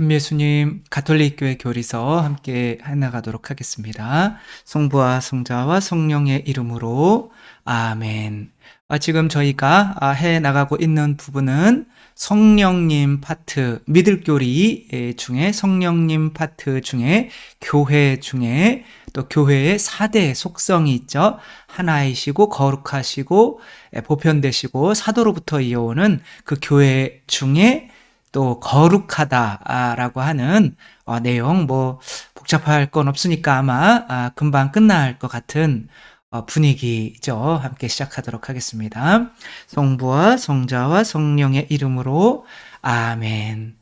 전미예수님 가톨릭 교회 교리서 함께 해나가도록 하겠습니다. 성부와 성자와 성령의 이름으로 아멘. 아, 지금 저희가 아, 해 나가고 있는 부분은 성령님 파트 미들교리 예, 중에 성령님 파트 중에 교회 중에 또 교회의 4대 속성이 있죠. 하나이시고 거룩하시고 예, 보편되시고 사도로부터 이어오는 그 교회 중에 또 거룩하다라고 하는 어, 내용 뭐 복잡할 건 없으니까 아마 아, 금방 끝날 것 같은 어, 분위기죠. 함께 시작하도록 하겠습니다. 성부와 성자와 성령의 이름으로 아멘.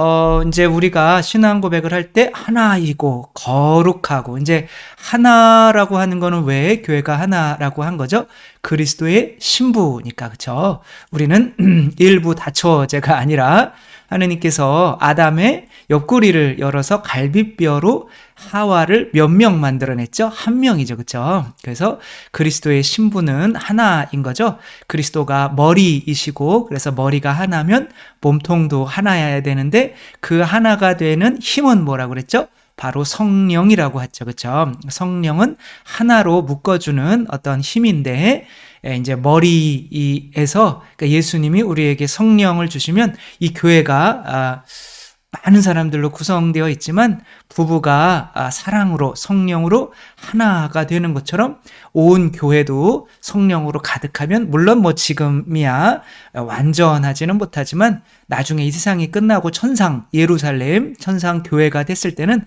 어, 이제 우리가 신앙 고백을 할 때 하나이고 거룩하고 이제 하나라고 하는 거는 왜 교회가 하나라고 한 거죠? 그리스도의 신부니까 그쵸? 우리는 일부 다처제가 아니라 하느님께서 아담의 옆구리를 열어서 갈비뼈로 하와를 몇 명 만들어냈죠? 한 명이죠. 그쵸? 그래서 그리스도의 신부는 하나인 거죠. 그리스도가 머리이시고, 그래서 머리가 하나면 몸통도 하나여야 되는데, 그 하나가 되는 힘은 뭐라고 그랬죠? 바로 성령이라고 했죠. 그쵸? 성령은 하나로 묶어주는 어떤 힘인데, 예, 이제 머리에서 그러니까 예수님이 우리에게 성령을 주시면 이 교회가 아, 많은 사람들로 구성되어 있지만 부부가 아, 사랑으로 성령으로 하나가 되는 것처럼 온 교회도 성령으로 가득하면 물론 뭐 지금이야 완전하지는 못하지만 나중에 이 세상이 끝나고 천상 예루살렘 천상 교회가 됐을 때는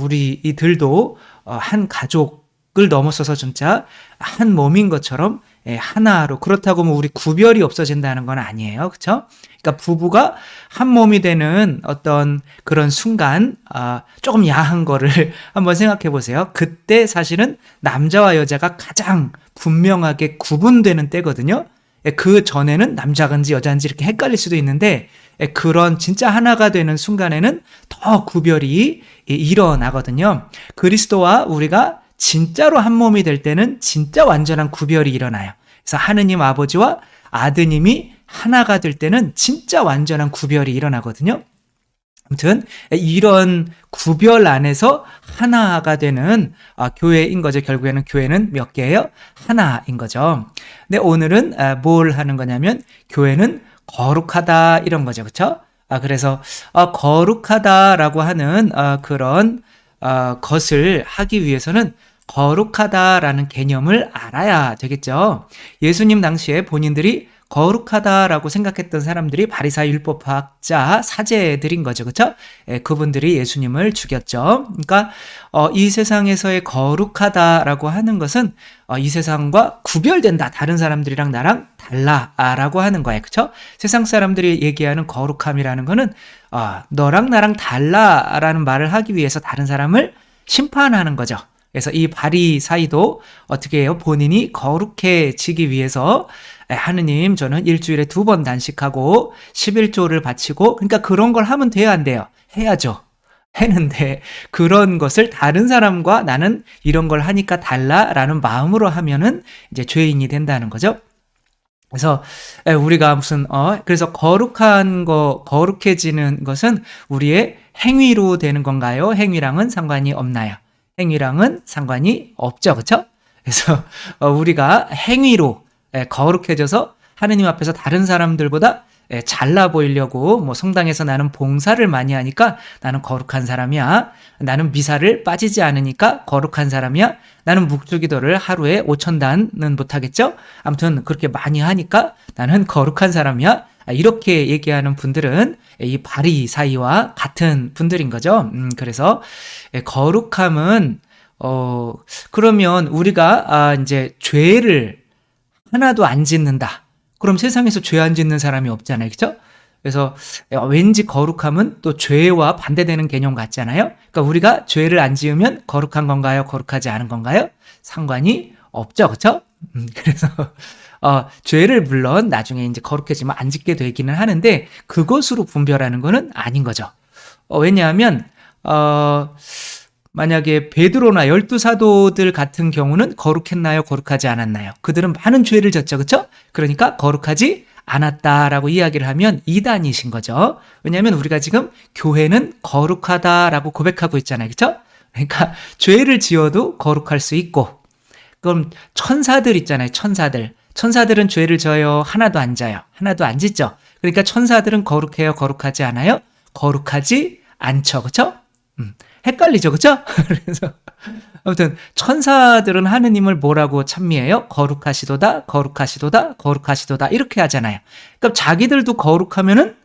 우리 이들도 어, 한 가족 을 넘어서서 진짜 한 몸인 것처럼 예, 하나로 그렇다고 뭐 우리 구별이 없어진다는 건 아니에요. 그렇죠? 그러니까 부부가 한 몸이 되는 어떤 그런 순간 아, 조금 야한 거를 한번 생각해 보세요. 그때 사실은 남자와 여자가 가장 분명하게 구분되는 때거든요. 예, 그 전에는 남자인지 여자인지 이렇게 헷갈릴 수도 있는데 예, 그런 진짜 하나가 되는 순간에는 더 구별이 일어나거든요. 그리스도와 우리가 진짜로 한 몸이 될 때는 진짜 완전한 구별이 일어나요. 그래서 하느님 아버지와 아드님이 하나가 될 때는 진짜 완전한 구별이 일어나거든요. 아무튼 이런 구별 안에서 하나가 되는 아, 교회인 거죠. 결국에는 교회는 몇 개예요? 하나인 거죠. 근데 오늘은 아, 뭘 하는 거냐면 교회는 거룩하다 이런 거죠. 그렇죠? 아 그래서 아, 거룩하다라고 하는 아, 그런 아, 것을 하기 위해서는 거룩하다라는 개념을 알아야 되겠죠. 예수님 당시에 본인들이 거룩하다라고 생각했던 사람들이 바리사 율법학자 사제들인 거죠. 그렇죠? 예, 그분들이 예수님을 죽였죠. 그러니까 어, 이 세상에서의 거룩하다라고 하는 것은 어, 이 세상과 구별된다. 다른 사람들이랑 나랑 달라라고 하는 거예요. 그렇죠? 세상 사람들이 얘기하는 거룩함이라는 거는 어, 너랑 나랑 달라라는 말을 하기 위해서 다른 사람을 심판하는 거죠. 그래서 이 바리 사이도 어떻게 해요? 본인이 거룩해지기 위해서 하느님 저는 일주일에 두 번 단식하고 11조를 바치고 그러니까 그런 걸 하면 돼야 안 돼요. 해야죠. 했는데 그런 것을 다른 사람과 나는 이런 걸 하니까 달라라는 마음으로 하면은 이제 죄인이 된다는 거죠. 그래서 우리가 무슨 어 그래서 거룩한 거 거룩해지는 것은 우리의 행위로 되는 건가요? 행위랑은 상관이 없나요? 행위랑은 상관이 없죠. 그렇죠? 그래서 어, 우리가 행위로 예, 거룩해져서 하느님 앞에서 다른 사람들보다 예, 잘나 보이려고 뭐 성당에서 나는 봉사를 많이 하니까 나는 거룩한 사람이야. 나는 미사를 빠지지 않으니까 거룩한 사람이야. 나는 묵주기도를 하루에 5천 단은 못 하겠죠? 아무튼 그렇게 많이 하니까 나는 거룩한 사람이야. 아, 이렇게 얘기하는 분들은 이 바리 사이와 같은 분들인 거죠. 음, 그래서 예, 거룩함은 어 그러면 우리가 아 이제 죄를 하나도 안 짓는다. 그럼 세상에서 죄 안 짓는 사람이 없잖아요. 그렇죠? 그래서 왠지 거룩함은 또 죄와 반대되는 개념 같잖아요. 그러니까 우리가 죄를 안 지으면 거룩한 건가요? 거룩하지 않은 건가요? 상관이 없죠. 그렇죠? 음, 그래서 어, 죄를 물론 나중에 이제 거룩해지면 안 짓게 되기는 하는데 그것으로 분별하는 거는 아닌 거죠. 어, 왜냐하면 어, 만약에 베드로나 열두 사도들 같은 경우는 거룩했나요? 거룩하지 않았나요? 그들은 많은 죄를 졌죠. 그렇죠? 그러니까 거룩하지 않았다라고 이야기를 하면 이단이신 거죠. 왜냐하면 우리가 지금 교회는 거룩하다라고 고백하고 있잖아요. 그렇죠? 그러니까 죄를 지어도 거룩할 수 있고 그럼 천사들 있잖아요. 천사들. 천사들은 죄를 져요. 하나도 안 져요. 하나도 안 짓죠. 그러니까 천사들은 거룩해요. 거룩하지 않아요? 거룩하지 않죠. 그렇죠? 음. 헷갈리죠. 그죠? 그래서 아무튼 천사들은 하느님을 뭐라고 찬미해요? 거룩하시도다, 거룩하시도다, 거룩하시도다 이렇게 하잖아요. 그러니까 자기들도 거룩하면은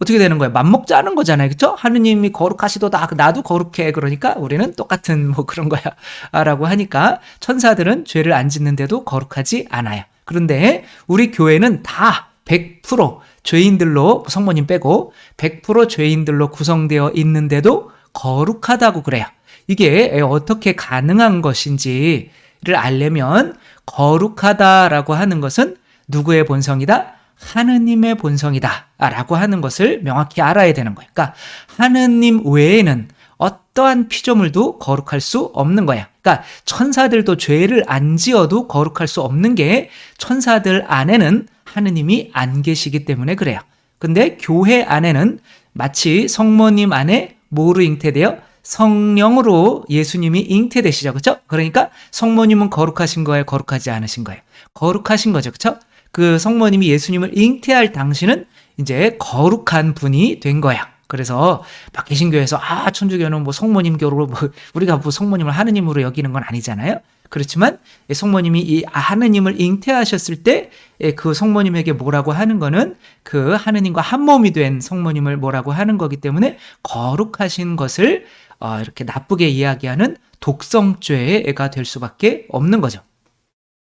어떻게 되는 거예요? 맘먹자는 거잖아요. 그쵸? 하느님이 거룩하시도다. 나도 거룩해. 그러니까 우리는 똑같은 뭐 그런 거야. 라고 하니까 천사들은 죄를 안 짓는데도 거룩하지 않아요. 그런데 우리 교회는 다 100% 죄인들로 성모님 빼고 100% 죄인들로 구성되어 있는데도 거룩하다고 그래요. 이게 어떻게 가능한 것인지를 알려면 거룩하다라고 하는 것은 누구의 본성이다? 하느님의 본성이다. 라고 하는 것을 명확히 알아야 되는 거예요. 그러니까 하느님 외에는 어떠한 피조물도 거룩할 수 없는 거야. 그러니까 천사들도 죄를 안 지어도 거룩할 수 없는 게 천사들 안에는 하느님이 안 계시기 때문에 그래요. 근데 교회 안에는 마치 성모님 안에 뭐로 잉태되어? 성령으로 예수님이 잉태되시죠. 그렇죠? 그러니까 성모님은 거룩하신 거예요, 거룩하지 않으신 거예요. 거룩하신 거죠. 그렇죠? 그 성모님이 예수님을 잉태할 당시는 이제 거룩한 분이 된 거야. 그래서 막 개신교에서 아 천주교는 뭐 성모님 교로 뭐 우리가 뭐 성모님을 하느님으로 여기는 건 아니잖아요. 그렇지만 성모님이 이 하느님을 잉태하셨을 때 그 성모님에게 뭐라고 하는 거는 그 하느님과 한 몸이 된 성모님을 뭐라고 하는 거기 때문에 거룩하신 것을 어, 이렇게 나쁘게 이야기하는 독성죄가 될 수밖에 없는 거죠.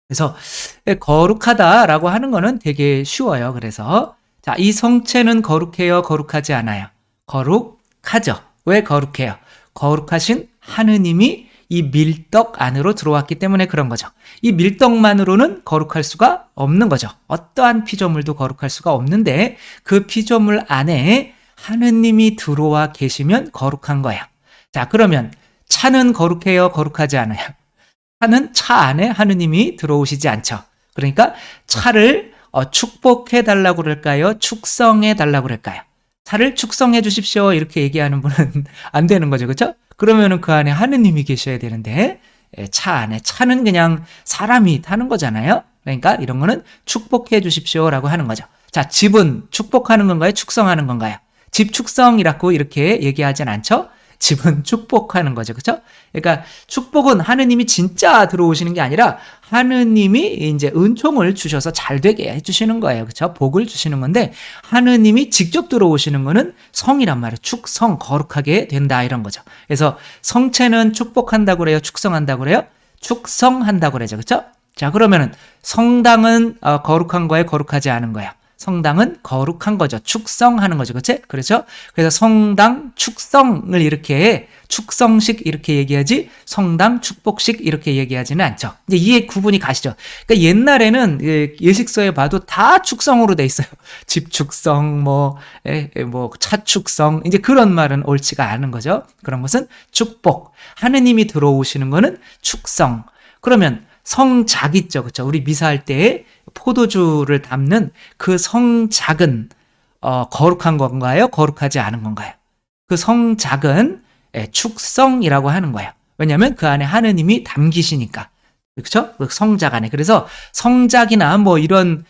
그래서 거룩하다라고 하는 거는 되게 쉬워요. 그래서 자, 이 성체는 거룩해요, 거룩하지 않아요. 거룩하죠. 왜 거룩해요? 거룩하신 하느님이 이 밀떡 안으로 들어왔기 때문에 그런 거죠. 이 밀떡만으로는 거룩할 수가 없는 거죠. 어떠한 피조물도 거룩할 수가 없는데 그 피조물 안에 하느님이 들어와 계시면 거룩한 거야. 자, 그러면 차는 거룩해요? 거룩하지 않아요? 차는 차 안에 하느님이 들어오시지 않죠. 그러니까 차를 어, 축복해 달라고 그럴까요? 축성해 달라고 그럴까요? 차를 축성해 주십시오. 이렇게 얘기하는 분은 안 되는 거죠. 그렇죠? 그러면은 그 안에 하느님이 계셔야 되는데 예, 차 안에 차는 그냥 사람이 타는 거잖아요. 그러니까 이런 거는 축복해 주십시오라고 하는 거죠. 자, 집은 축복하는 건가요? 축성하는 건가요? 집 축성이라고 이렇게 얘기하진 않죠? 집은 축복하는 거죠. 그렇죠? 그러니까 축복은 하느님이 진짜 들어오시는 게 아니라 하느님이 이제 은총을 주셔서 잘 되게 해 주시는 거예요. 그렇죠? 복을 주시는 건데 하느님이 직접 들어오시는 거는 성이란 말이에요. 축성 거룩하게 된다 이런 거죠. 그래서 성체는 축복한다고 그래요. 축성한다고 그래요. 축성한다고 그러죠. 그렇죠? 자, 그러면은 성당은 어, 거룩한 거에 거룩하지 않은 거야. 성당은 거룩한 거죠. 축성하는 거죠. 그렇지? 그렇죠? 그래서 성당 축성을 이렇게 축성식 이렇게 얘기하지 성당 축복식 이렇게 얘기하지는 않죠. 이제 이해 구분이 가시죠. 그러니까 옛날에는 예식서에 봐도 다 축성으로 돼 있어요. 집 축성, 뭐, 뭐, 차 축성. 이제 그런 말은 옳지가 않은 거죠. 그런 것은 축복. 하느님이 들어오시는 거는 축성. 그러면 성작 있죠. 그렇죠? 우리 미사할 때 포도주를 담는 그 성작은 어, 거룩한 건가요? 거룩하지 않은 건가요? 그 성작은 예, 축성이라고 하는 거예요. 왜냐하면 그 안에 하느님이 담기시니까. 그렇죠? 그 성작 안에. 그래서 성작이나 뭐 이런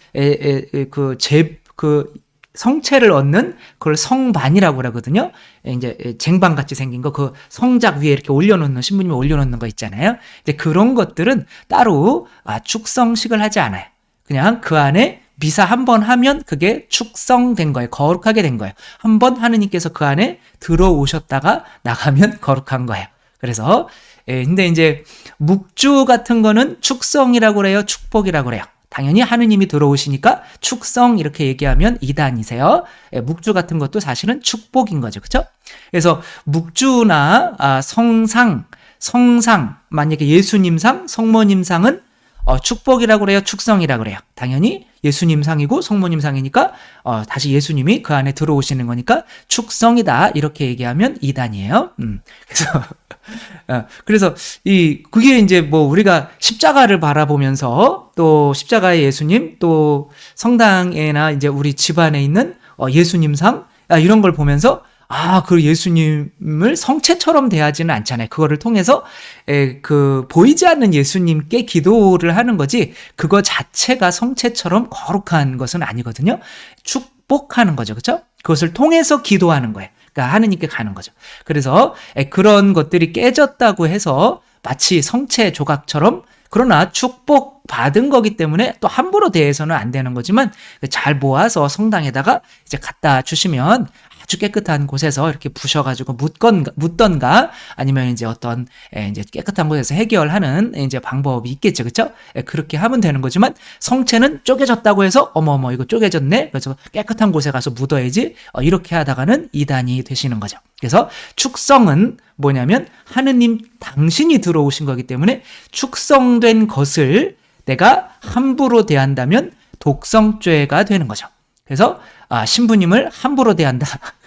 그제그 그 성체를 얻는 그걸 성반이라고 그러거든요. 예, 이제 쟁반 같이 생긴 거 그 성작 위에 이렇게 올려놓는 신부님이 올려놓는 거 있잖아요. 이제 그런 것들은 따로 아, 축성식을 하지 않아요. 그냥 그 안에 미사 한 번 하면 그게 축성된 거예요. 거룩하게 된 거예요. 한 번 하느님께서 그 안에 들어오셨다가 나가면 거룩한 거예요. 그래서 예, 근데 이제 묵주 같은 거는 축성이라고 그래요. 축복이라고 그래요. 당연히 하느님이 들어오시니까 축성 이렇게 얘기하면 이단이세요. 예, 묵주 같은 것도 사실은 축복인 거죠. 그렇죠? 그래서 묵주나 아, 성상, 성상 만약에 예수님상, 성모님상은 어, 축복이라고 그래요? 축성이라고 그래요? 당연히 예수님 상이고 성모님 상이니까 어, 다시 예수님이 그 안에 들어오시는 거니까 축성이다 이렇게 얘기하면 이단이에요. 음, 그래서 어, 그래서 이 그게 이제 뭐 우리가 십자가를 바라보면서 또 십자가의 예수님 또 성당에나 이제 우리 집안에 있는 어, 예수님 상 아, 이런 걸 보면서 아, 그 예수님을 성체처럼 대하지는 않잖아요. 그거를 통해서 에, 그 보이지 않는 예수님께 기도를 하는 거지 그거 자체가 성체처럼 거룩한 것은 아니거든요. 축복하는 거죠. 그렇죠? 그것을 통해서 기도하는 거예요. 그러니까 하느님께 가는 거죠. 그래서 에, 그런 것들이 깨졌다고 해서 마치 성체 조각처럼 그러나 축복 받은 거기 때문에 또 함부로 대해서는 안 되는 거지만 잘 모아서 성당에다가 이제 갖다 주시면 아주 깨끗한 곳에서 이렇게 부셔가지고 묻건 묻던가 아니면 이제 어떤 에, 이제 깨끗한 곳에서 해결하는 이제 방법이 있겠죠, 그렇죠? 그렇게 하면 되는 거지만 성체는 쪼개졌다고 해서 어머 어머 이거 쪼개졌네, 그래서 깨끗한 곳에 가서 묻어야지 어, 이렇게 하다가는 이단이 되시는 거죠. 그래서 축성은 뭐냐면 하느님 당신이 들어오신 거기 때문에 축성된 것을 내가 함부로 대한다면 독성죄가 되는 거죠. 그래서 아, 신부님을 함부로 대한다.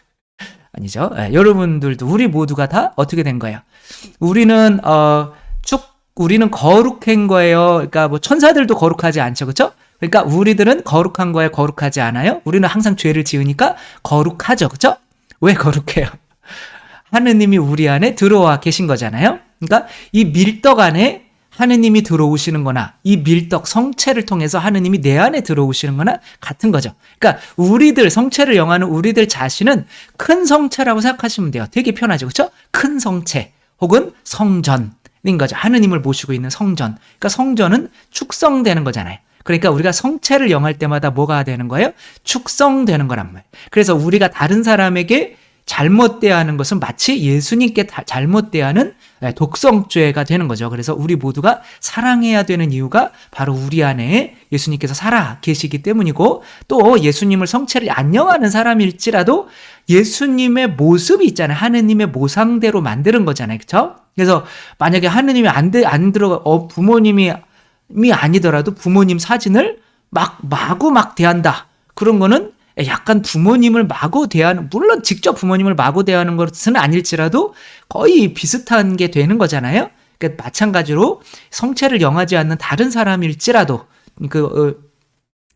아니죠. 예, 여러분들도 우리 모두가 다 어떻게 된 거예요? 우리는 어, 축 우리는 거룩한 거예요. 그러니까 뭐 천사들도 거룩하지 않죠. 그렇죠? 그러니까 우리들은 거룩한 거에 거룩하지 않아요. 우리는 항상 죄를 지으니까 거룩하죠. 그렇죠? 왜 거룩해요? 하느님이 우리 안에 들어와 계신 거잖아요. 그러니까 이 밀떡 안에 하느님이 들어오시는 거나 이 밀떡 성체를 통해서 하느님이 내 안에 들어오시는 거나 같은 거죠. 그러니까 우리들 성체를 영하는 우리들 자신은 큰 성체라고 생각하시면 돼요. 되게 편하죠. 그렇죠? 큰 성체 혹은 성전 인 거죠. 하느님을 모시고 있는 성전. 그러니까 성전은 축성되는 거잖아요. 그러니까 우리가 성체를 영할 때마다 뭐가 되는 거예요? 축성되는 거란 말. 그래서 우리가 다른 사람에게 잘못 대하는 것은 마치 예수님께 잘못 대하는 예, 독성죄가 되는 거죠. 그래서 우리 모두가 사랑해야 되는 이유가 바로 우리 안에 예수님께서 살아 계시기 때문이고 또 예수님을 성체를 안녕하는 사람일지라도 예수님의 모습이 있잖아요. 하느님의 모상대로 만드는 거잖아요. 그렇죠? 그래서 만약에 하느님이 안, 되, 안 들어가 어, 부모님이 미 아니더라도 부모님 사진을 막 마구 막 대한다. 그런 거는 약간 부모님을 마구 대하는 물론 직접 부모님을 마구 대하는 것은 아닐지라도 거의 비슷한 게 되는 거잖아요. 그러니까 마찬가지로 성체를 영하지 않는 다른 사람일지라도 그 어,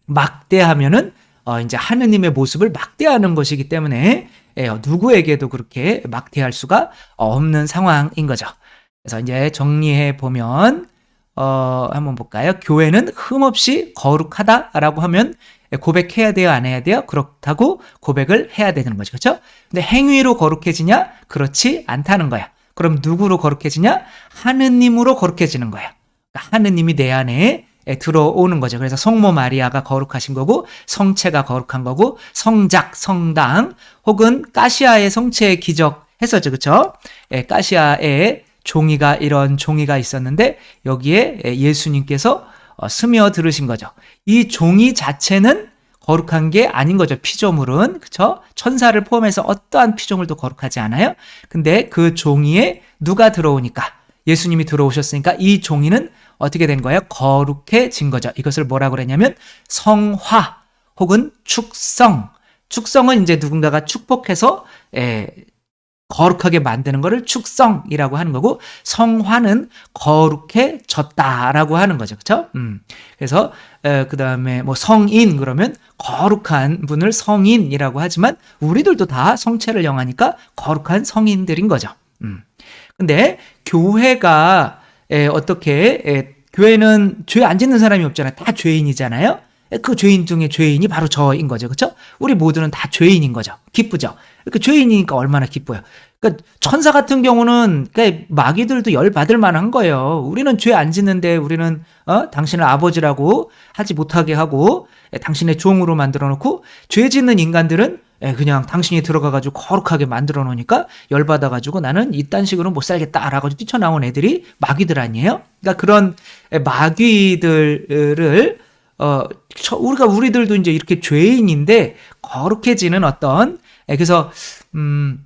막대하면은 어 이제 하느님의 모습을 막대하는 것이기 때문에 예, 누구에게도 그렇게 막대할 수가 없는 상황인 거죠. 그래서 이제 정리해 보면 어 한번 볼까요? 교회는 흠없이 거룩하다라고 하면 고백해야 돼요? 안 해야 돼요? 그렇다고 고백을 해야 되는 거죠. 그렇죠? 근데 행위로 거룩해지냐? 그렇지 않다는 거야. 그럼 누구로 거룩해지냐? 하느님으로 거룩해지는 거야. 그러니까 하느님이 내 안에 들어오는 거죠. 그래서 성모 마리아가 거룩하신 거고 성체가 거룩한 거고 성작, 성당 혹은 까시아의 성체의 기적 했었죠. 그렇죠? 예, 까시아의 종이가 이런 종이가 있었는데 여기에 예수님께서 어, 스며 들으신 거죠. 이 종이 자체는 거룩한 게 아닌 거죠. 피조물은 그쵸? 천사를 포함해서 어떠한 피조물도 거룩하지 않아요. 근데 그 종이에 누가 들어오니까 예수님이 들어오셨으니까 이 종이는 어떻게 된 거예요? 거룩해진 거죠. 이것을 뭐라고 그랬냐면 성화 혹은 축성. 축성은 이제 누군가가 축복해서 에, 거룩하게 만드는 것을 축성이라고 하는 거고 성화는 거룩해졌다라고 하는 거죠. 그렇죠? 음. 그래서 그 다음에 뭐 성인 그러면 거룩한 분을 성인이라고 하지만 우리들도 다 성체를 영하니까 거룩한 성인들인 거죠. 음. 근데 교회가 에, 어떻게 에, 교회는 죄 안 짓는 사람이 없잖아요. 다 죄인이잖아요. 그 죄인 중에 죄인이 바로 저인 거죠. 그렇죠? 우리 모두는 다 죄인인 거죠. 기쁘죠. 그 죄인이니까 얼마나 기뻐요. 그러니까 천사 같은 경우는 그러니까 마귀들도 열 받을 만한 거예요. 우리는 죄 안 짓는데 우리는 어? 당신을 아버지라고 하지 못하게 하고 예, 당신의 종으로 만들어 놓고 죄 짓는 인간들은 예, 그냥 당신이 들어가가지고 거룩하게 만들어 놓으니까 열받아가지고 나는 이딴 식으로 못 살겠다라고 뛰쳐나온 애들이 마귀들 아니에요? 그러니까 그런 예, 마귀들을 어, 우리가 우리들도 이제 이렇게 죄인인데 거룩해지는 어떤 그래서 음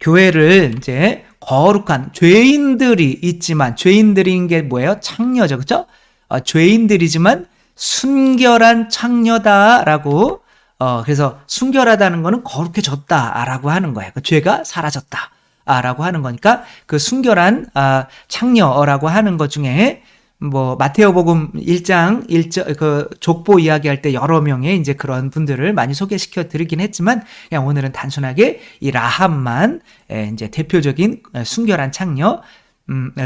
교회를 이제 거룩한 죄인들이 있지만 죄인들인 게 뭐예요? 창녀죠. 그죠? 어, 죄인들이지만 순결한 창녀다라고 어, 그래서 순결하다는 거는 거룩해졌다라고 하는 거예요. 그 죄가 사라졌다. 아, 라고 하는 거니까 그 순결한 아, 창녀라고 하는 것 중에 뭐 마테오복음 1장 1절 그 족보 이야기할 때 여러 명의 이제 그런 분들을 많이 소개시켜 드리긴 했지만 그냥 오늘은 단순하게 이 라합만 에, 이제 대표적인 순결한 창녀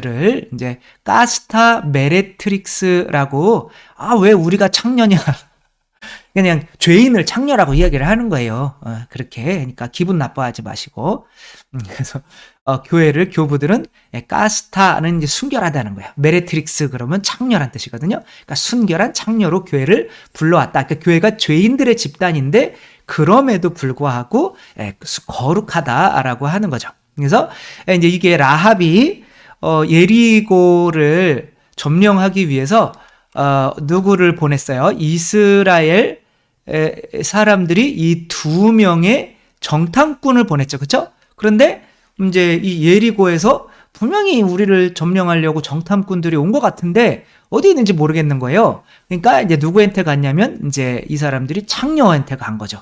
를 이제 가스타 메레트릭스라고 아 왜 우리가 창녀냐. 그냥 죄인을 창녀라고 이야기를 하는 거예요. 어, 그렇게. 그러니까 기분 나빠하지 마시고. 음, 그래서 어, 교회를 교부들은 예, 가스타는 이제 순결하다는 거야. 메레트릭스 그러면 창녀란 뜻이거든요. 그러니까 순결한 창녀로 교회를 불러왔다. 그러니까 교회가 죄인들의 집단인데 그럼에도 불구하고 예, 거룩하다라고 하는 거죠. 그래서 예, 이제 이게 라합이 어, 예리고를 점령하기 위해서 어, 누구를 보냈어요? 이스라엘 사람들이 이 두 명의 정탐꾼을 보냈죠. 그렇죠? 그런데 이제 이 예리고에서 분명히 우리를 점령하려고 정탐꾼들이 온 것 같은데 어디 있는지 모르겠는 거예요. 그러니까 이제 누구한테 갔냐면 이제 이 사람들이 창녀한테 간 거죠.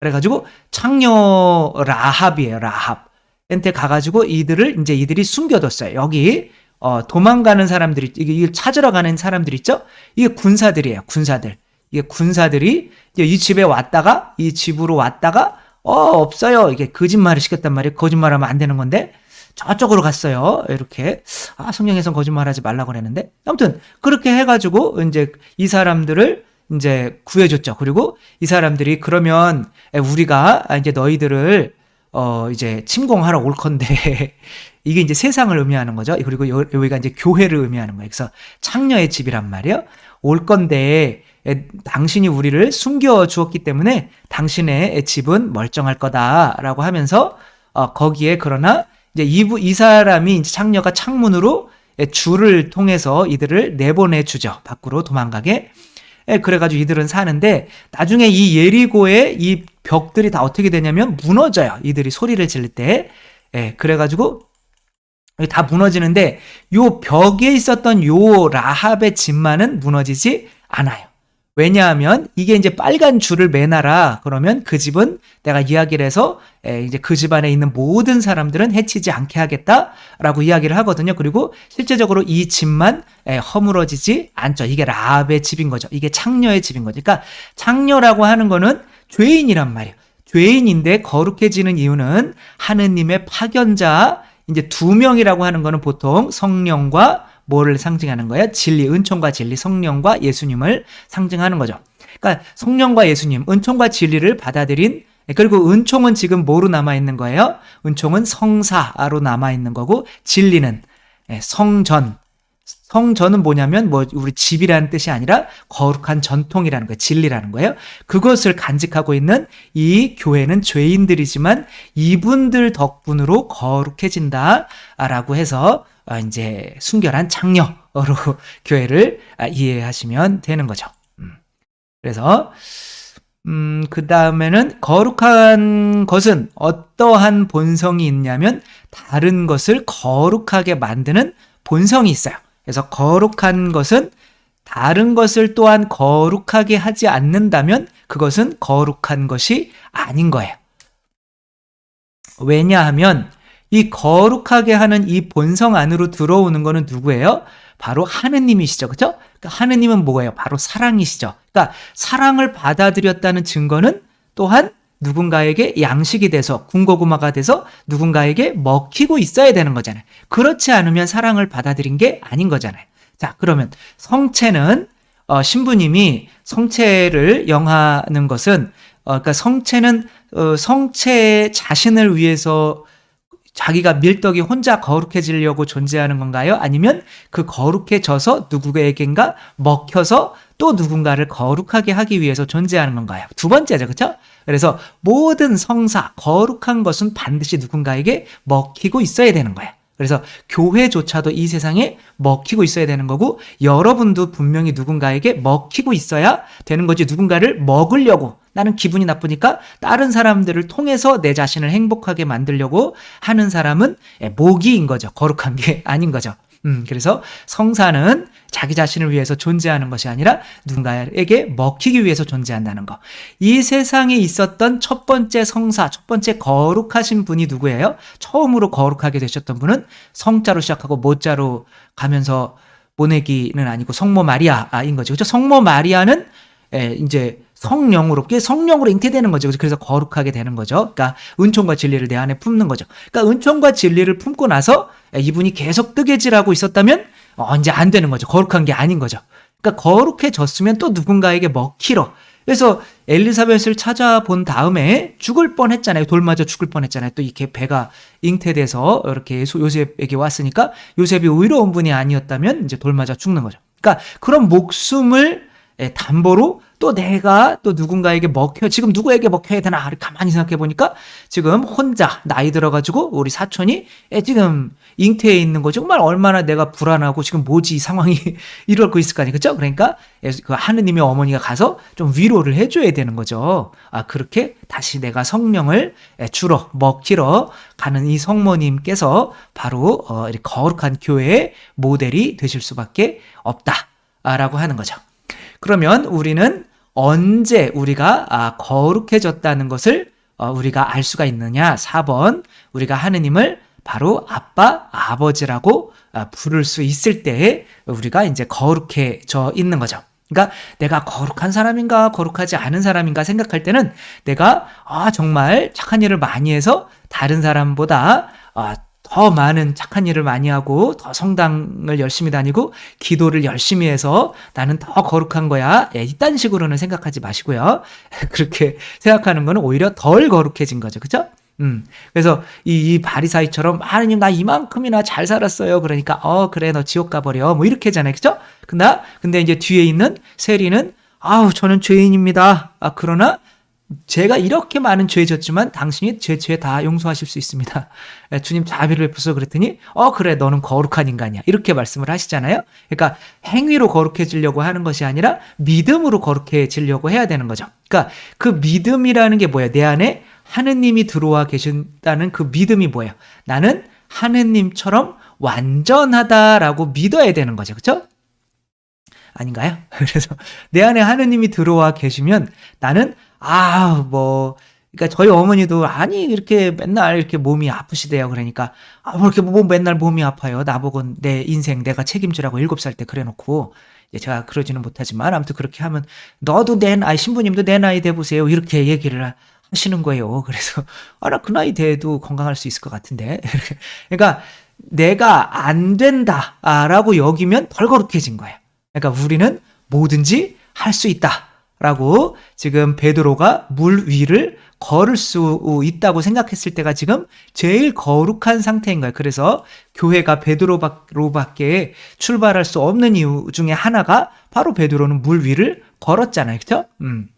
그래가지고 창녀 라합이에요. 라합. 한테 가가지고 이들을 이제 이들이 숨겨뒀어요. 여기 어, 도망가는 사람들이 이게 이걸 찾으러 가는 사람들 있죠? 이게 군사들이에요. 군사들. 이게 군사들이 이제 이 집에 왔다가 이 집으로 왔다가 어 없어요. 이게 거짓말을 시켰단 말이에요. 거짓말하면 안 되는 건데 저쪽으로 갔어요. 이렇게 아 성경에선 거짓말하지 말라고 그랬는데 아무튼 그렇게 해가지고 이제 이 사람들을 이제 구해줬죠. 그리고 이 사람들이 그러면 우리가 이제 너희들을 어 이제 침공하러 올 건데 이게 이제 세상을 의미하는 거죠. 그리고 여 기가 이제 교회를 의미하는 거예요. 그래서 창녀의 집이란 말이에요. 올 건데 당신이 우리를 숨겨 주었기 때문에 당신의 집은 멀쩡할 거다라고 하면서 어, 거기에 그러나 이제 이, 이 사람이 창녀가 창문으로 줄을 통해서 이들을 내보내 주죠. 밖으로 도망가게. 그래가지고 이들은 사는데 나중에 이 예리고의 이 벽들이 다 어떻게 되냐면 무너져요. 이들이 소리를 지를 때. 예, 그래가지고 다 무너지는데 요 벽에 있었던 요 라합의 집만은 무너지지 않아요. 왜냐하면 이게 이제 빨간 줄을 매놔라. 그러면 그 집은 내가 이야기를 해서 이제 그 집안에 있는 모든 사람들은 해치지 않게 하겠다라고 이야기를 하거든요. 그리고 실제적으로 이 집만 허물어지지 않죠. 이게 라합의 집인 거죠. 이게 창녀의 집인 거죠. 그러니까 창녀라고 하는 거는 죄인이란 말이에요. 죄인인데 거룩해지는 이유는 하느님의 파견자 이제 두 명이라고 하는 거는 보통 성령과 뭐를 상징하는 거예요? 진리, 은총과 진리, 성령과 예수님을 상징하는 거죠. 그러니까 성령과 예수님, 은총과 진리를 받아들인 그리고 은총은 지금 뭐로 남아 있는 거예요? 은총은 성사로 남아 있는 거고 진리는 예, 성전. 성전은 뭐냐면 뭐 우리 집이라는 뜻이 아니라 거룩한 전통이라는 거예요. 진리라는 거예요. 그것을 간직하고 있는 이 교회는 죄인들이지만 이분들 덕분으로 거룩해진다라고 해서 어, 이제 순결한 창녀로 교회를 아, 이해하시면 되는 거죠. 음. 그래서 음, 그 다음에는 거룩한 것은 어떠한 본성이 있냐면 다른 것을 거룩하게 만드는 본성이 있어요. 그래서 거룩한 것은 다른 것을 또한 거룩하게 하지 않는다면 그것은 거룩한 것이 아닌 거예요. 왜냐하면 이 거룩하게 하는 이 본성 안으로 들어오는 것은 누구예요? 바로 하느님이시죠. 그죠? 그러니까 하느님은 뭐예요? 바로 사랑이시죠. 그러니까 사랑을 받아들였다는 증거는 또한 누군가에게 양식이 돼서 군고구마가 돼서 누군가에게 먹히고 있어야 되는 거잖아요. 그렇지 않으면 사랑을 받아들인 게 아닌 거잖아요. 자, 그러면 성체는 어, 신부님이 성체를 영하는 것은 어, 그러니까 성체는 어, 성체 자신을 위해서 자기가 밀떡이 혼자 거룩해지려고 존재하는 건가요? 아니면 그 거룩해져서 누구에겐가 먹혀서 또 누군가를 거룩하게 하기 위해서 존재하는 건가요? 두 번째죠. 그렇죠? 그래서 모든 성사, 거룩한 것은 반드시 누군가에게 먹히고 있어야 되는 거예요. 그래서 교회조차도 이 세상에 먹히고 있어야 되는 거고 여러분도 분명히 누군가에게 먹히고 있어야 되는 거지 누군가를 먹으려고 나는 기분이 나쁘니까 다른 사람들을 통해서 내 자신을 행복하게 만들려고 하는 사람은 모기인 거죠. 거룩한 게 아닌 거죠. 음, 그래서 성사는 자기 자신을 위해서 존재하는 것이 아니라 누군가에게 먹히기 위해서 존재한다는 거. 이 세상에 있었던 첫 번째 성사, 첫 번째 거룩하신 분이 누구예요? 처음으로 거룩하게 되셨던 분은 성자로 시작하고 모자로 가면서 보내기는 아니고 성모 마리아인 거죠. 그렇죠? 성모 마리아는 예, 이제 성령으로, 성령으로 잉태되는 거죠. 그래서 거룩하게 되는 거죠. 그러니까 은총과 진리를 내 안에 품는 거죠. 그러니까 은총과 진리를 품고 나서 이분이 계속 뜨개질하고 있었다면 어, 이제 안 되는 거죠. 거룩한 게 아닌 거죠. 그러니까 거룩해졌으면 또 누군가에게 먹히러. 그래서 엘리사벳을 찾아본 다음에 죽을 뻔 했잖아요. 돌 맞아 죽을 뻔 했잖아요. 또 이렇게 배가 잉태돼서 이렇게 요셉에게 왔으니까 요셉이 의로운 분이 아니었다면 이제 돌 맞아 죽는 거죠. 그러니까 그런 목숨을 담보로 또 내가 또 누군가에게 먹혀 지금 누구에게 먹혀야 되나? 가만히 생각해 보니까 지금 혼자 나이 들어가지고 우리 사촌이 지금 잉태해 있는 거 정말 얼마나 내가 불안하고 지금 뭐지 이 상황이 이러고 있을 거 아니에요. 그죠 그러니까 그 하느님의 어머니가 가서 좀 위로를 해줘야 되는 거죠. 아 그렇게 다시 내가 성령을 주러 먹히러 가는 이 성모님께서 바로 어, 이렇게 거룩한 교회의 모델이 되실 수밖에 없다라고 하는 거죠. 그러면 우리는 언제 우리가 아, 거룩해졌다는 것을 어, 우리가 알 수가 있느냐? 4번 우리가 하느님을 바로 아빠, 아버지라고 아, 부를 수 있을 때 우리가 이제 거룩해져 있는 거죠. 그러니까 내가 거룩한 사람인가 거룩하지 않은 사람인가 생각할 때는 내가 아 정말 착한 일을 많이 해서 다른 사람보다 아, 더 많은 착한 일을 많이 하고 더 성당을 열심히 다니고 기도를 열심히 해서 나는 더 거룩한 거야. 예, 이딴 식으로는 생각하지 마시고요. 그렇게 생각하는 거는 오히려 덜 거룩해진 거죠. 그죠? 음. 그래서 이, 이 바리사이처럼 하느님 나 이만큼이나 잘 살았어요. 그러니까 어 그래 너 지옥 가버려. 뭐 이렇게 잖아요. 그죠? 근데 근데 이제 뒤에 있는 세리는 아우 저는 죄인입니다. 아 그러나 제가 이렇게 많은 죄 졌지만 당신이 제 죄 다 용서하실 수 있습니다. 예, 주님 자비를 베푸소 그랬더니 어 그래 너는 거룩한 인간이야 이렇게 말씀을 하시잖아요. 그러니까 행위로 거룩해지려고 하는 것이 아니라 믿음으로 거룩해지려고 해야 되는 거죠. 그러니까 그 믿음이라는 게 뭐예요? 내 안에 하느님이 들어와 계신다는 그 믿음이 뭐예요? 나는 하느님처럼 완전하다라고 믿어야 되는 거죠. 그렇죠? 아닌가요? 그래서 내 안에 하느님이 들어와 계시면 나는 아, 뭐, 그러니까 저희 어머니도 아니 이렇게 맨날 이렇게 몸이 아프시대요. 그러니까 아, 뭐 이렇게 몸 맨날 몸이 아파요. 나보고 내 인생 내가 책임지라고 일곱 살 때 그래놓고 이제 제가 그러지는 못하지만 아무튼 그렇게 하면 너도 내 나이 신부님도 내 나이 돼 보세요. 이렇게 얘기를 하시는 거예요. 그래서 아 나 그 나이 돼도 건강할 수 있을 것 같은데. 그러니까 내가 안 된다라고 여기면 덜 거룩해진 거예요. 그러니까 우리는 뭐든지 할 수 있다. 라고 지금 베드로가 물 위를 걸을 수 있다고 생각했을 때가 지금 제일 거룩한 상태인 거예요. 그래서 교회가 베드로밖에 출발할 수 없는 이유 중에 하나가 바로 베드로는 물 위를 걸었잖아요. 그죠? 음.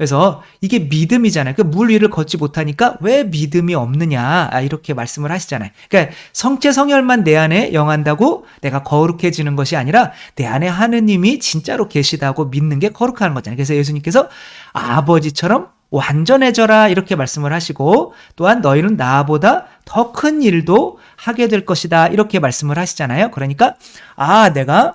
그래서 이게 믿음이잖아요. 그 물 위를 걷지 못하니까 왜 믿음이 없느냐 아, 이렇게 말씀을 하시잖아요. 그러니까 성체 성혈만 내 안에 영한다고 내가 거룩해지는 것이 아니라 내 안에 하느님이 진짜로 계시다고 믿는 게 거룩한 거잖아요. 그래서 예수님께서 아버지처럼 완전해져라 이렇게 말씀을 하시고 또한 너희는 나보다 더 큰 일도 하게 될 것이다 이렇게 말씀을 하시잖아요. 그러니까 아 내가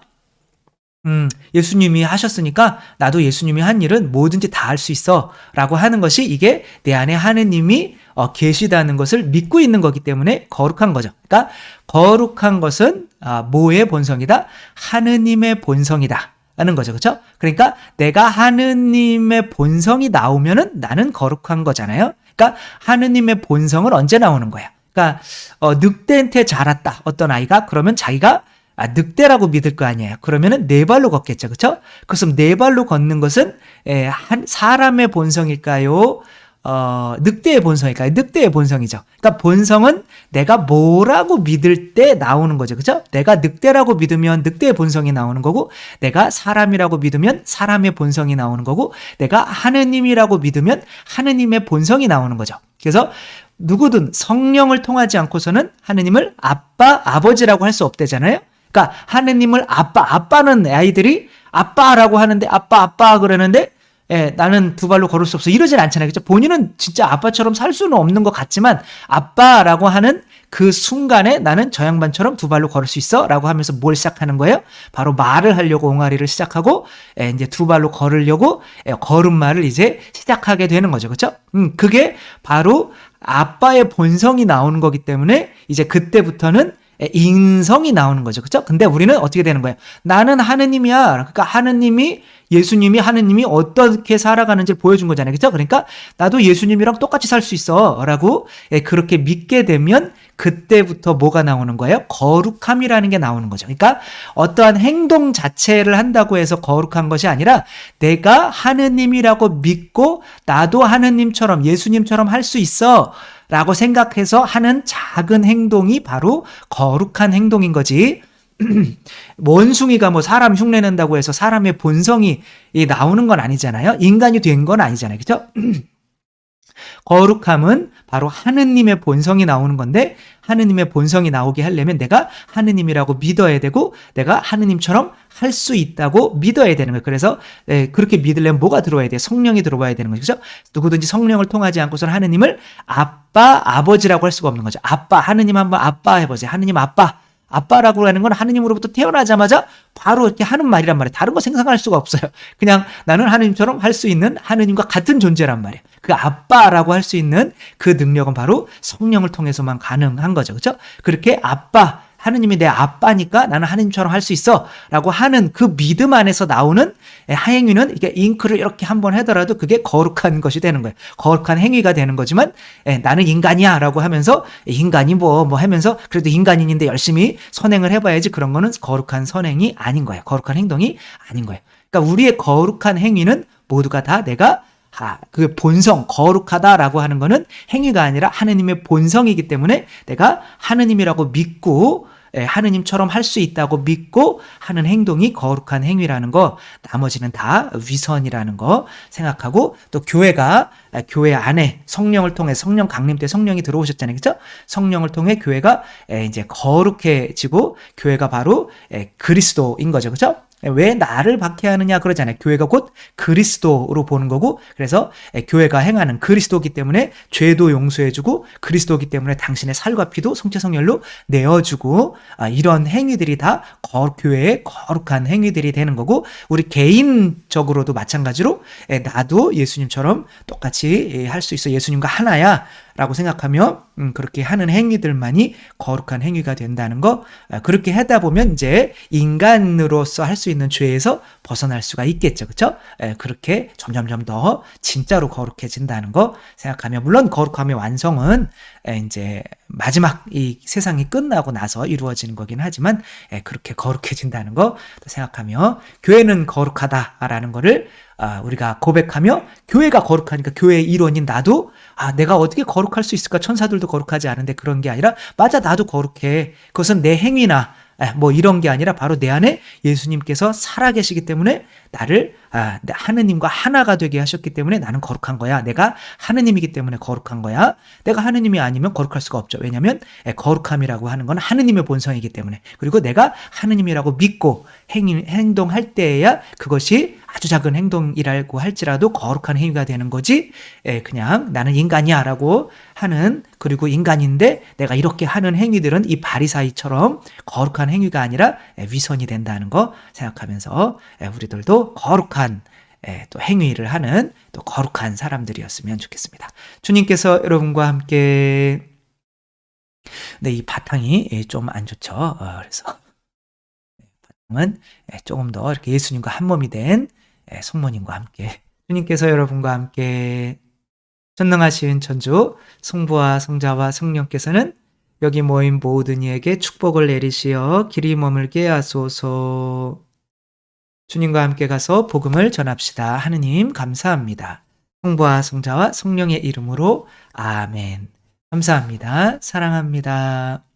음, 예수님이 하셨으니까 나도 예수님이 한 일은 뭐든지 다 할 수 있어 라고 하는 것이 이게 내 안에 하느님이 어, 계시다는 것을 믿고 있는 거기 때문에 거룩한 거죠. 그러니까 거룩한 것은 아, 뭐의 본성이다? 하느님의 본성이다. 하는 거죠. 그렇죠? 그러니까 내가 하느님의 본성이 나오면은 나는 거룩한 거잖아요. 그러니까 하느님의 본성은 언제 나오는 거야? 그러니까 어, 늑대한테 자랐다. 어떤 아이가 그러면 자기가 아, 늑대라고 믿을 거 아니에요. 그러면은 네 발로 걷겠죠. 그렇죠? 그래서 네 발로 걷는 것은 에, 한 사람의 본성일까요? 어, 늑대의 본성일까요? 늑대의 본성이죠. 그러니까 본성은 내가 뭐라고 믿을 때 나오는 거죠. 그죠? 내가 늑대라고 믿으면 늑대의 본성이 나오는 거고, 내가 사람이라고 믿으면 사람의 본성이 나오는 거고, 내가 하느님이라고 믿으면 하느님의 본성이 나오는 거죠. 그래서 누구든 성령을 통하지 않고서는 하느님을 아빠, 아버지라고 할 수 없대잖아요. 그러니까 하느님을 아빠, 아빠는 아이들이 아빠라고 하는데 아빠, 아빠 그러는데 예, 나는 두 발로 걸을 수 없어. 이러진 않잖아요. 그죠? 본인은 진짜 아빠처럼 살 수는 없는 것 같지만 아빠라고 하는 그 순간에 나는 저 양반처럼 두 발로 걸을 수 있어 라고 하면서 뭘 시작하는 거예요? 바로 말을 하려고 옹알이를 시작하고 에, 이제 두 발로 걸으려고 에, 걸음마를 이제 시작하게 되는 거죠. 그렇죠? 음, 그게 바로 아빠의 본성이 나오는 거기 때문에 이제 그때부터는 에, 인성이 나오는 거죠. 그렇죠? 근데 우리는 어떻게 되는 거예요? 나는 하느님이야. 그러니까 하느님이 예수님이 하느님이 어떻게 살아가는지 보여준 거잖아요. 그렇죠? 그러니까 나도 예수님이랑 똑같이 살 수 있어 라고 예, 그렇게 믿게 되면 그때부터 뭐가 나오는 거예요? 거룩함이라는 게 나오는 거죠. 그러니까 어떠한 행동 자체를 한다고 해서 거룩한 것이 아니라 내가 하느님이라고 믿고 나도 하느님처럼 예수님처럼 할 수 있어. 라고 생각해서 하는 작은 행동이 바로 거룩한 행동인 거지. 원숭이가 뭐 사람 흉내 낸다고 해서 사람의 본성이 나오는 건 아니잖아요. 인간이 된 건 아니잖아요. 그죠? 거룩함은 바로 하느님의 본성이 나오는 건데 하느님의 본성이 나오게 하려면 내가 하느님이라고 믿어야 되고 내가 하느님처럼 할 수 있다고 믿어야 되는 거예요. 그래서 예, 그렇게 믿으려면 뭐가 들어와야 돼요? 성령이 들어와야 되는 거죠. 누구든지 성령을 통하지 않고서는 하느님을 아빠, 아버지라고 할 수가 없는 거죠. 아빠, 하느님 한번 아빠 해보세요. 하느님 아빠. 아빠라고 하는 건 하느님으로부터 태어나자마자 바로 이렇게 하는 말이란 말이에요. 다른 거 생각할 수가 없어요. 그냥 나는 하느님처럼 할 수 있는 하느님과 같은 존재란 말이에요. 그 아빠라고 할 수 있는 그 능력은 바로 성령을 통해서만 가능한 거죠. 그렇죠? 그렇게 아빠 하느님이 내 아빠니까 나는 하느님처럼 할 수 있어. 라고 하는 그 믿음 안에서 나오는 하행위는 이게 잉크를 이렇게 한번 하더라도 그게 거룩한 것이 되는 거예요. 거룩한 행위가 되는 거지만 예, 나는 인간이야. 라고 하면서 인간이 뭐, 뭐 하면서 그래도 인간인인데 열심히 선행을 해봐야지 그런 거는 거룩한 선행이 아닌 거예요. 거룩한 행동이 아닌 거예요. 그러니까 우리의 거룩한 행위는 모두가 다 내가 하, 그 본성, 거룩하다라고 하는 거는 행위가 아니라 하느님의 본성이기 때문에 내가 하느님이라고 믿고 예, 하느님처럼 할 수 있다고 믿고 하는 행동이 거룩한 행위라는 거, 나머지는 다 위선이라는 거 생각하고 또 교회가 아, 교회 안에 성령을 통해 성령 강림 때 성령이 들어오셨잖아요. 그죠? 성령을 통해 교회가 이제 거룩해지고 교회가 바로 그리스도인 거죠. 그죠? 왜 나를 박해하느냐 그러잖아요. 교회가 곧 그리스도로 보는 거고 그래서 교회가 행하는 그리스도기 때문에 죄도 용서해주고 그리스도기 때문에 당신의 살과 피도 성체 성열로 내어주고 아, 이런 행위들이 다 교회의 거룩한 행위들이 되는 거고 우리 개인적으로도 마찬가지로 나도 예수님처럼 똑같이 할 수 있어 예수님과 하나야 라고 생각하며 음, 그렇게 하는 행위들만이 거룩한 행위가 된다는 거 아, 그렇게 하다 보면 이제 인간으로서 할 수 있는 죄에서 벗어날 수가 있겠죠. 그렇죠 그렇게 점점점 더 진짜로 거룩해진다는 거 생각하며 물론 거룩함의 완성은 에, 이제 마지막 이 세상이 끝나고 나서 이루어지는 거긴 하지만 에, 그렇게 거룩해진다는 거 생각하며 교회는 거룩하다라는 거를 아, 우리가 고백하며 교회가 거룩하니까 교회의 일원인 나도 아, 내가 어떻게 거룩할 수 있을까? 천사들도 거룩하지 않은데 그런 게 아니라 맞아 나도 거룩해. 그것은 내 행위나 뭐 이런 게 아니라 바로 내 안에 예수님께서 살아계시기 때문에 나를 아, 하느님과 하나가 되게 하셨기 때문에 나는 거룩한 거야. 내가 하느님이기 때문에 거룩한 거야. 내가 하느님이 아니면 거룩할 수가 없죠. 왜냐하면 거룩함이라고 하는 건 하느님의 본성이기 때문에 그리고 내가 하느님이라고 믿고 행, 행동할 때에야 그것이 아주 작은 행동이라고 할지라도 거룩한 행위가 되는 거지. 그냥 나는 인간이야라고 하는 그리고 인간인데 내가 이렇게 하는 행위들은 이 바리사이처럼 거룩한 행위가 아니라 위선이 된다는 거 생각하면서 우리들도 거룩한 또 행위를 하는 또 거룩한 사람들이었으면 좋겠습니다. 주님께서 여러분과 함께 네, 이 바탕이 좀 안 좋죠. 어, 그래서 은 조금 더 이렇게 예수님과 한 몸이 된 성모님과 함께 주님께서 여러분과 함께 전능하신 천주 성부와 성자와 성령께서는 여기 모인 모든 이에게 축복을 내리시어 길이 머물게 하소서. 주님과 함께 가서 복음을 전합시다. 하느님 감사합니다. 성부와 성자와 성령의 이름으로 아멘. 감사합니다. 사랑합니다.